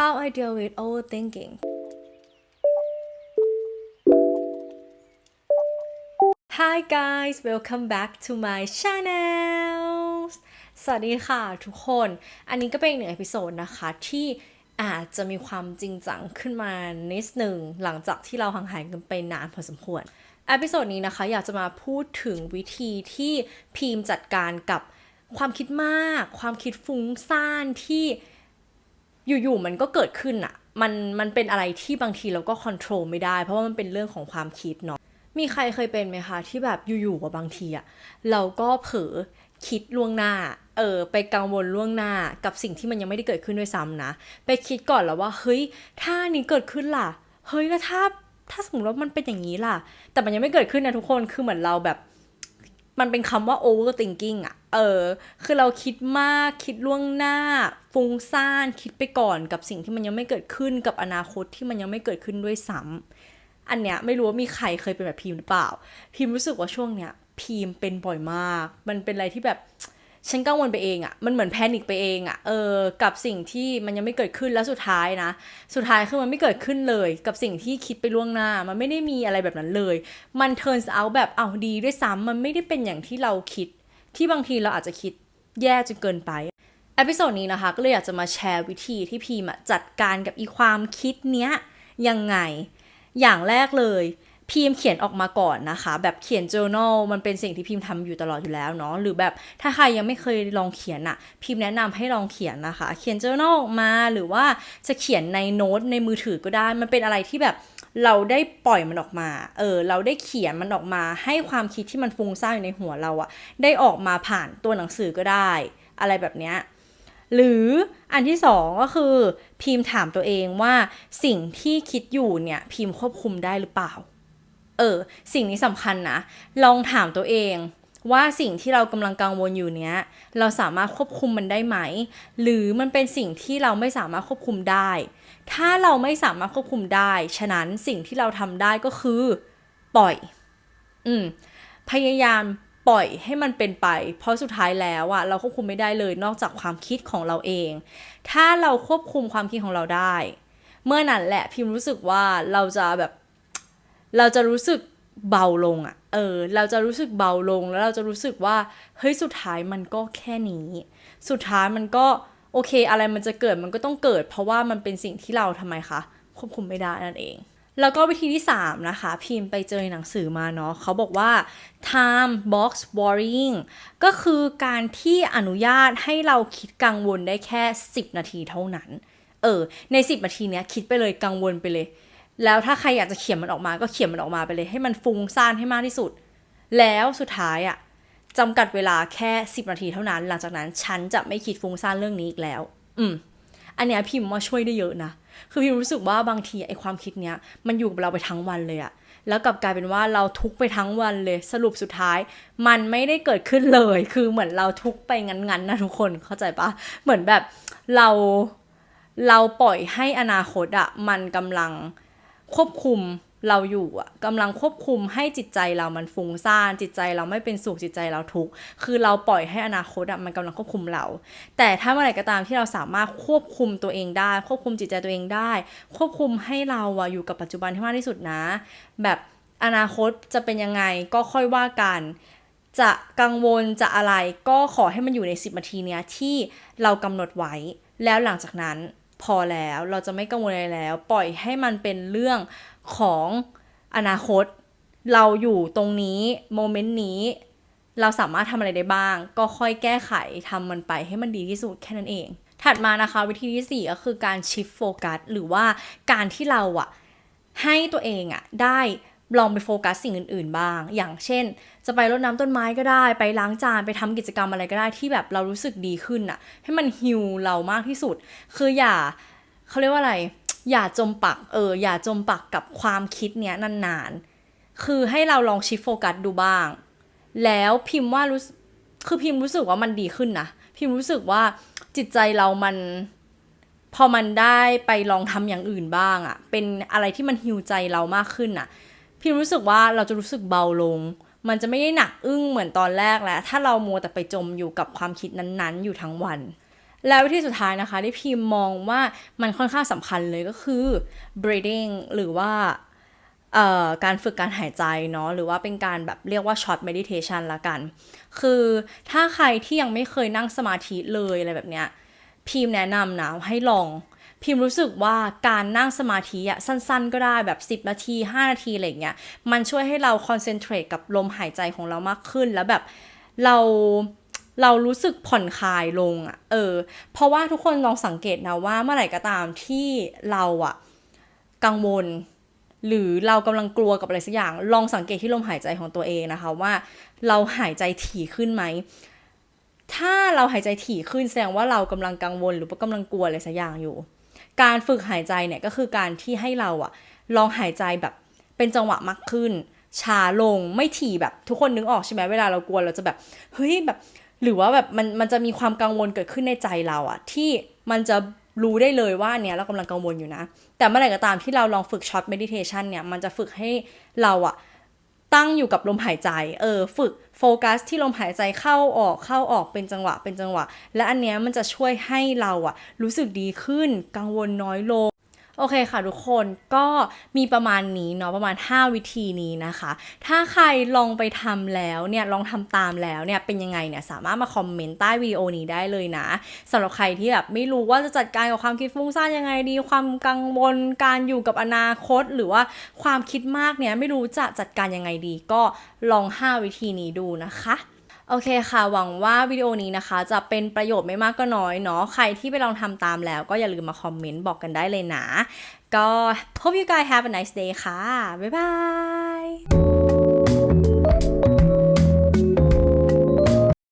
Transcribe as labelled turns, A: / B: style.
A: How I deal with overthinking Hi guys welcome back to my channel สวัสดีค่ะทุกคน อันนี้ก็เป็นอีกหนึ่งอพิโซดนะคะที่อาจจะมีความจริงจังขึ้นมานิดหนึ่งหลังจากที่เราห่างหายกันไปนานพอสมควรอพิโซดนี้นะคะอยากจะมาพูดถึงวิธีที่พีมจัดการกับความคิดมาก ความคิดฟุ้งซ่านที่ อยู่ๆมันก็เกิดขึ้นอะมันมันเป็นอะไรที่บางทีเราก็ควบคุมไม่ได้ เพราะว่ามันเป็นเรื่องของความคิดเนาะมีใครเคยเป็นไหมคะที่แบบอยู่ๆว่าบางทีอะเราก็เผลอคิดล่วงหน้าเออไปกังวลล่วงหน้ากับสิ่งที่มันยังไม่ได้เกิดขึ้นด้วยซ้ำนะ ไปคิดก่อนแล้วว่าเฮ้ยถ้านี้เกิดขึ้นล่ะ เฮ้ยแล้วถ้าถ้าสมมติว่ามันเป็นอย่างนี้ล่ะ แต่มันยังไม่เกิดขึ้นนะทุกคนคือเหมือนเราแบบ มันเป็นคำว่า overthinking อะเออ คือเราคิดมากคิดล่วงหน้า ฟุ้งซ่านคิดไปก่อนกับสิ่งที่มันยังไม่เกิดขึ้นกับอนาคตที่มันยังไม่เกิดขึ้นด้วยซ้ำอันเนี้ยไม่รู้ว่ามีใครเคยเป็นแบบพิมหรือเปล่า พิมรู้สึกว่าช่วงเนี้ยพิมเป็นบ่อยมาก มันเป็นอะไรที่แบบฉันกังวลไปเองอะมันเหมือนแพนิคไปเองอะเออ กับสิ่งที่มันยังไม่เกิดขึ้นแล้วสุดท้ายนะ สุดท้ายคือมันไม่เกิดขึ้นเลย กับสิ่งที่คิดไปล่วงหน้า มันไม่ได้มีอะไรแบบนั้นเลย มัน turns out แบบเอาดีด้วยซ้ำมันไม่ได้เป็นอย่างที่เราคิด ที่บางทีเราอาจจะคิดแย่จนเกินไป เอพิโซดนี้นะคะก็เลยอยากจะมาแชร์วิธีที่พีมจัดการกับอีความคิดเนี้ยยังไง อย่างแรกเลยพิมพ์เขียนออกมาก่อนนะคะ แบบเขียน journal มันเป็นสิ่งที่พิมพ์ทำอยู่ตลอดอยู่แล้วเนาะหรือแบบถ้าใครยังไม่เคยลองเขียนอะพิมพ์แนะนำให้ลองเขียนนะคะ เขียน journal ออกมาหรือว่าจะเขียนในโน้ตในมือถือก็ได้ มันเป็นอะไรที่แบบเราได้ปล่อยมันออกมา เออ เราได้เขียนมันออกมา ให้ความคิดที่มันฟุ้งซ่านอยู่ในหัวเราอะได้ออกมาผ่านตัวหนังสือก็ได้ อะไรแบบเนี้ย หรืออันที่สองก็คือ พิมพ์ถามตัวเองว่าสิ่งที่คิดอยู่เนี่ยพิมพ์ควบคุมได้หรือเปล่า เออ สิ่งนี้สำคัญนะ ลองถามตัวเองว่าสิ่งที่เรากำลังกังวลอยู่เนี้ย เราสามารถควบคุมมันได้ไหม หรือมันเป็นสิ่งที่เราไม่สามารถควบคุมได้ ถ้าเราไม่สามารถควบคุมได้ ฉะนั้นสิ่งที่เราทำได้ก็คือ ปล่อย อืมพยายาม ปล่อยให้มันเป็นไป เพราะสุดท้ายแล้วอะเราควบคุมไม่ได้เลยนอกจากความคิดของเราเอง ถ้าเราควบคุมความคิดของเราได้ เมื่อนั้นแหละพิมรู้สึกว่าเราจะแบบ เราจะรู้สึกเบาลงอะเออ เราจะรู้สึกเบาลงแล้วเราจะรู้สึกว่าเฮ้ยสุดท้ายมันก็แค่นี้ สุดท้ายมันก็โอเค อะไรมันจะเกิดมันก็ต้องเกิด เพราะว่ามันเป็นสิ่งที่เราทำไมคะควบคุมไม่ได้นั่นเอง แล้วก็วิธีที่ 3 นะคะ พิมพ์ไปเจอในหนังสือมาเนาะเขาบอกว่า time box worrying ก็คือการที่อนุญาตให้เราคิดกังวลได้แค่ 10 นาทีเท่านั้น เออ ใน 10 นาทีเนี้ยคิดไปเลยกังวลไปเลย แล้วถ้าใครอยากจะเขียนมันออกมาก็เขียนมันออกมาไปเลย ให้มันฟุ้งซ่านให้มากที่สุด แล้วสุดท้ายอะจำกัดเวลาแค่ 10 นาทีเท่านั้น หลังจากนั้นฉันจะไม่คิดฟุ้งซ่านเรื่องนี้อีกแล้ว อืม อันเนี้ยพิมพ์ว่าช่วยได้เยอะนะ คือพิมรู้สึกว่าบางทีไอ้ความคิดเนี้ยมันอยู่กับเราไปทั้งวันเลยอะแล้วกลับกลายเป็นว่าเราทุกไปทั้งวันเลย สรุปสุดท้าย มันไม่ได้เกิดขึ้นเลย คือเหมือนเราทุกไปงั้นๆนะทุกคนเข้าใจปะเหมือนแบบเราเราปล่อยให้อนาคตอะมันกำลังควบคุม เราอยู่อะกำลังควบคุมให้จิตใจเรามันฟุ้งซ่านจิตใจเราไม่เป็นสุขจิตใจเราทุกข์คือเราปล่อยให้อนาคตอะมันกำลังควบคุมเรา แต่ถ้าเมื่อไหร่ก็ตามที่เราสามารถควบคุมตัวเองได้ ควบคุมจิตใจตัวเองได้ ควบคุมให้เราอะอยู่กับปัจจุบันให้มากที่สุดนะ แบบอนาคตจะเป็นยังไงก็ค่อยว่ากัน จะกังวลจะอะไรก็ขอให้มันอยู่ใน 10นาทีเนี้ยที่เรากำหนดไว้ แล้วหลังจากนั้นพอแล้วเราจะไม่กังวลอะไรแล้ว ปล่อยให้มันเป็นเรื่อง ของอนาคต เราอยู่ตรงนี้โมเมนต์นี้ เราสามารถทำอะไรได้บ้าง ก็ค่อยแก้ไขทำมันไปให้มันดีที่สุดแค่นั้นเอง ถัดมานะคะวิธีที่4ก็คือการชิฟโฟกัสหรือว่าการที่เราอะให้ตัวเองอะได้ลองไปโฟกัสสิ่งอื่น ๆ บ้าง อย่างเช่น จะไปรดน้ำต้นไม้ก็ได้ ไปล้างจาน ไปทำกิจกรรมอะไรก็ได้ที่แบบเรารู้สึกดีขึ้นอะให้มันฮิวเรามากที่สุด คืออย่าเขาเรียกว่าอะไร อย่าจมปักเอออย่าจมปักกับความคิดเนี้ยนานๆ คือให้เราลองชิฟโฟกัสดูบ้าง แล้วพิมพ์ว่ารู้คือพิมพ์รู้สึกว่ามันดีขึ้นนะพิมพ์รู้สึกว่าจิตใจเรามัน พอมันได้ไปลองทำอย่างอื่นบ้างอะ่ะ เป็นอะไรที่มันฮิวใจเรามากขึ้นอะ่ะ พิมพ์รู้สึกว่าเราจะรู้สึกเบาลง มันจะไม่ได้หนักอึ้งเหมือนตอนแรกแล้ว ถ้าเรามัวแต่ไปจมอยู่กับความคิดนั้นๆ อยู่ทั้งวัน แล้ววิธีสุดท้ายนะคะ ที่พิมพ์มองว่ามันค่อนข้างสำคัญเลยก็คือ breathing หรือว่าการฝึกการหายใจเนาะหรือว่าเป็นการแบบเรียกว่า short meditation ละกัน คือถ้าใครที่ยังไม่เคยนั่งสมาธิเลยอะไรแบบเนี้ยพิมพ์แนะนำนะให้ลอง พิมพ์รู้สึกว่าการนั่งสมาธิอะสั้นๆ ก็ได้แบบ 10 นาที 5 นาทีอะไรเงี้ยมันช่วยให้เราคอนเซนเทรตกับลมหายใจของเรามากขึ้นแล้วแบบเรา เรารู้สึกผ่อนคลายลงอะเออ เพราะว่าทุกคนลองสังเกตนะว่าเมื่อไหร่ก็ตามที่เราอะกังวล หรือเรากำลังกลัวกับอะไรสักอย่าง ลองสังเกตที่ลมหายใจของตัวเองนะคะว่า เราหายใจถี่ขึ้นไหม ถ้าเราหายใจถี่ขึ้นแสดงว่าเรากำลังกังวล หรือว่ากำลังกลัวอะไรสักอย่างอยู่ การฝึกหายใจเนี่ยก็คือการที่ให้เราอะลองหายใจแบบเป็นจังหวะมากขึ้นช้าลงไม่ถี่แบบทุกคนนึกออกใช่ไหมเวลาเรากลัวเราจะแบบเฮ้ยแบบ หรือว่าแบบมันมันจะมีความกังวลเกิดขึ้นในใจเราอะที่มันจะรู้ได้เลยว่าเนี่ยเรากำลังกังวลอยู่นะ แต่เมื่อไหร่ก็ตามที่เราลองฝึกช็อตเมดิเทชันเนี่ยมันจะฝึกให้เราอะตั้งอยู่กับลมหายใจ เออ ฝึกโฟกัสที่ลมหายใจเข้าออกเข้าออกเป็นจังหวะเป็นจังหวะ และอันเนี้ยมันจะช่วยให้เราอะรู้สึกดีขึ้นกังวลน้อยลง โอเคค่ะทุกคนก็มีประมาณนี้เนาะประมาณ 5 วิธีนี้นะคะ ถ้าใครลองไปทำแล้วเนี่ยลองทำตามแล้วเนี่ยเป็นยังไงเนี่ยสามารถมาคอมเมนต์ใต้วิดีโอนี้ได้เลยนะสำหรับใครที่แบบไม่รู้ว่าจะจัดการกับความคิดฟุ้งซ่านยังไงดี ความกังวลการอยู่กับอนาคต หรือว่าความคิดมากเนี่ยไม่รู้จะจัดการยังไงดี ก็ลอง 5 วิธีนี้ดูนะคะ โอเคค่ะ หวังว่าวิดีโอนี้นะคะ จะเป็นประโยชน์ไม่มากก็น้อยเนาะใครที่ไปลองทำตามแล้วก็อย่าลืมมาคอมเมนต์บอกกันได้เลยนะ ก็ hope you guys have a nice day ค่ะ บ๊ายบาย